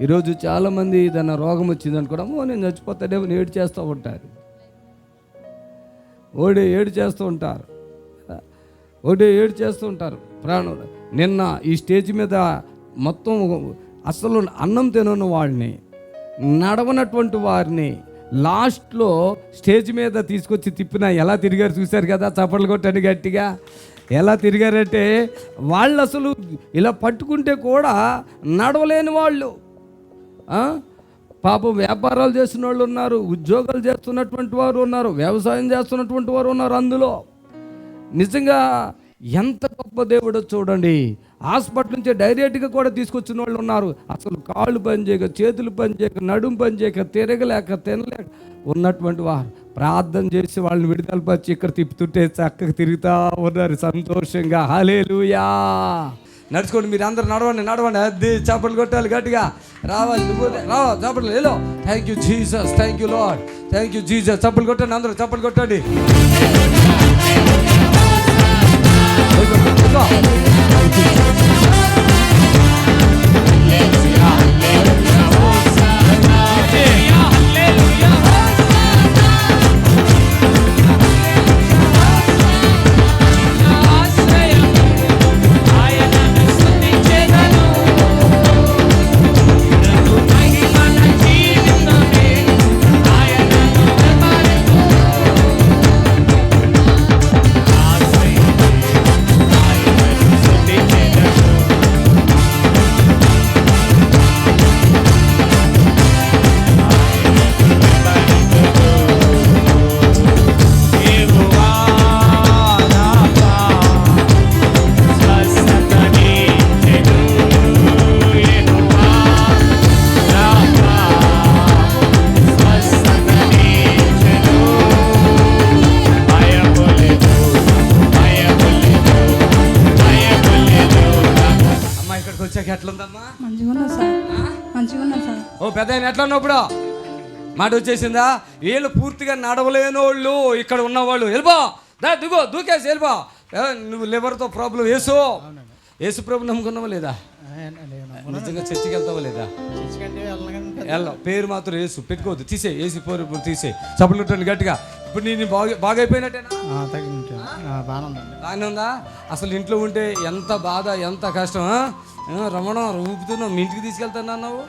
ఈరోజు చాలామంది ఏదైనా రోగం వచ్చింది అనుకోవడము నేను చచ్చిపోతాడేమో అని ఏడు చేస్తూ ఉంటారు. ఓడి ఏడు చేస్తూ ఉంటారు. ఓడి ఏడు చేస్తూ ఉంటారు. ప్రాణం. నిన్న ఈ స్టేజ్ మీద మొత్తం అసలు అన్నం తినని వాడిని నడవనటువంటి వారిని లాస్ట్లో స్టేజ్ మీద తీసుకొచ్చి తిప్పిన ఎలా తిరిగారు చూశారు కదా చప్పట్లు కొట్టండి గట్టిగా. ఎలా తిరిగారంటే వాళ్ళు అసలు ఇలా పట్టుకుంటే కూడా నడవలేని వాళ్ళు. పాపం వ్యాపారాలు చేస్తున్న వాళ్ళు ఉన్నారు ఉద్యోగాలు చేస్తున్నటువంటి వారు ఉన్నారు వ్యవసాయం చేస్తున్నటువంటి వారు ఉన్నారు అందులో. నిజంగా ఎంత గొప్ప దేవుడో చూడండి. హాస్పిటల్ నుంచి డైరెక్ట్గా కూడా తీసుకొచ్చిన వాళ్ళు ఉన్నారు. అసలు కాళ్ళు పని చేయక చేతులు పనిచేయక నడుము పనిచేయక తిరగలేక తినలేక ఉన్నటువంటి వారు. ప్రార్థన చేసి వాళ్ళని విడుదలపరిచి ఇక్కడ తిప్పుతుంటే చక్కగా తిరుగుతూ ఉన్నారు సంతోషంగా. హలేలుయా నడుచుకోండి మీరు అందరు నడవండి నడవండి. అది చేపలు కొట్టాలి గట్టిగా. రావాలి నువ్వు రావా చేపలు లేలో thank you Jesus thank you Lord thank you Jesus చప్పలు కొట్టండి అందరూ చప్పలు కొట్టండి. వచ్చాక ఎట్లుందమ్మా? మంచిగా ఉన్నా సార్. మంచిగా ఉన్నా సార్. ఓ పెద్ద ఆయన ఎట్లా ఉన్నావు ఇప్పుడు మాట వచ్చేసిందా? వీళ్ళు పూర్తిగా నడవలేనోళ్ళు ఇక్కడ ఉన్నవాళ్ళు. వెళ్ళిపో దా దిగో దూకేసి వెళ్ళిపో ఏ, నువ్వు లివర్తో ప్రాబ్లం వేసు యేసు ప్రభు నమ్ముకున్నావా లేదా? నిజంగా చర్చికి వెళ్తావా లేదా? వెళ్ళాం పేరు మాత్రం వేసు పెట్టుకోవద్దు. తీసే ఏసి పేరు తీసే. చప్పలు గట్టిగా. ఇప్పుడు నేను బాగా బాగా అయిపోయినట్టేనా బాగానే ఉందా? అసలు ఇంట్లో ఉంటే ఎంత బాధ ఎంత కష్టం రమణ ఊపుతున్నావు మీ ఇంటికి తీసుకెళ్తాను అన్నావు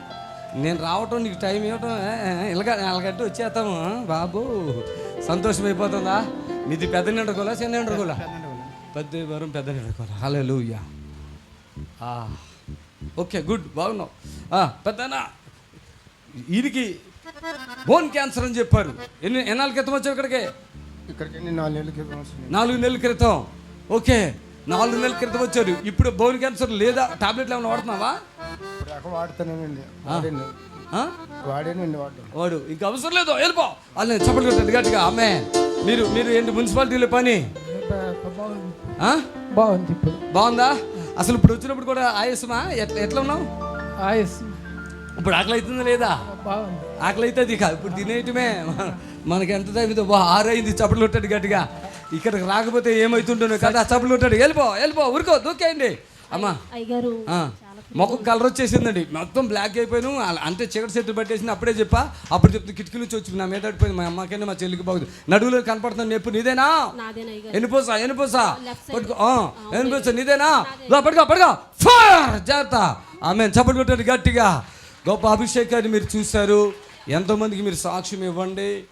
నేను రావటం నీకు టైం ఇవ్వటం ఇలాగ అలాగంటే వచ్చేస్తాము? బాబు. సంతోషం అయిపోతుందా? నీది పెద్ద నిండుకోలా చిన్న నిండుకోలా? పెద్ద వరం పెద్ద నిండుకోలా. హలో లూయా ఓకే గుడ్ బాగున్నావు. పెద్దనా వీరికి బోన్ క్యాన్సర్ అని చెప్పారు. ఎన్ని ఎన్నాళ్ళ క్రితం వచ్చావు ఇక్కడికి? ఇక్కడికి నాలుగు నెలల క్రితం నాలుగు నెలల క్రితం. ఓకే నాలుగు నెలల క్రితం వచ్చారు. ఇప్పుడు బోన్ క్యాన్సర్ లేదా టాబ్లెట్లు ఏమైనా వాడుతున్నావా? వాడుతానండి? వాడానండి. వాడు ఇంకా అవసరం లేదు. వెళ్ళిపో. వాళ్ళని చప్పట్లు కొట్టండి గట్టిగా ఆమె. మీరు మీరు ఏంటి మున్సిపాలిటీలో పని? బాగుంది. బాగుందా? అసలు ఇప్పుడు వచ్చినప్పుడు కూడా ఆయాసమా? ఎట్లా ఎట్లా ఉన్నావు? ఆయస్. ఇప్పుడు ఆకలి అవుతుందా లేదా? బాగుంది. ఆకలి అవుతుంది కాదు ఇప్పుడు తినేయటమే. మన- మనకి ఎంత బా ఆరైంది. చప్పట్లు కొట్టాడు గట్టిగా. ఇక్కడికి రాకపోతే ఏమవుతుంటుందో కదా. చప్పట్లు కొట్టాడు వెళ్ళిపో వెళ్ళిపో. ఊరుకో. దూకేయండి. అమ్మా. అయ్యగారు ఆ, మొఖం కలర్ వచ్చేసిందండి. మొత్తం బ్లాక్ అయిపోయాను. అంతే చీకటి చెట్టు పట్టేసింది. అప్పుడే చెప్పా. అప్పుడు చెప్తే కిటికీ నుంచి వచ్చి నా మీద పడిపోయింది. మా అమ్మకైనా మా చెల్లికి బాగుంది. నడువులో కనపడుతుంది ఎప్పుడు నీదేనా? ఎన్నిపోసా ఎన్నిపోసా side. పట్టుకో. ఎన్నిపోసా నీదేనా? పడుకో ఫర్! జాగ్రత్త. ఆమె చప్పటి కొట్టండి గట్టిగా. గొప్ప అభిషేకాన్ని మీరు చూశారు. ఎంతోమందికి మీరు సాక్ష్యం ఇవ్వండి.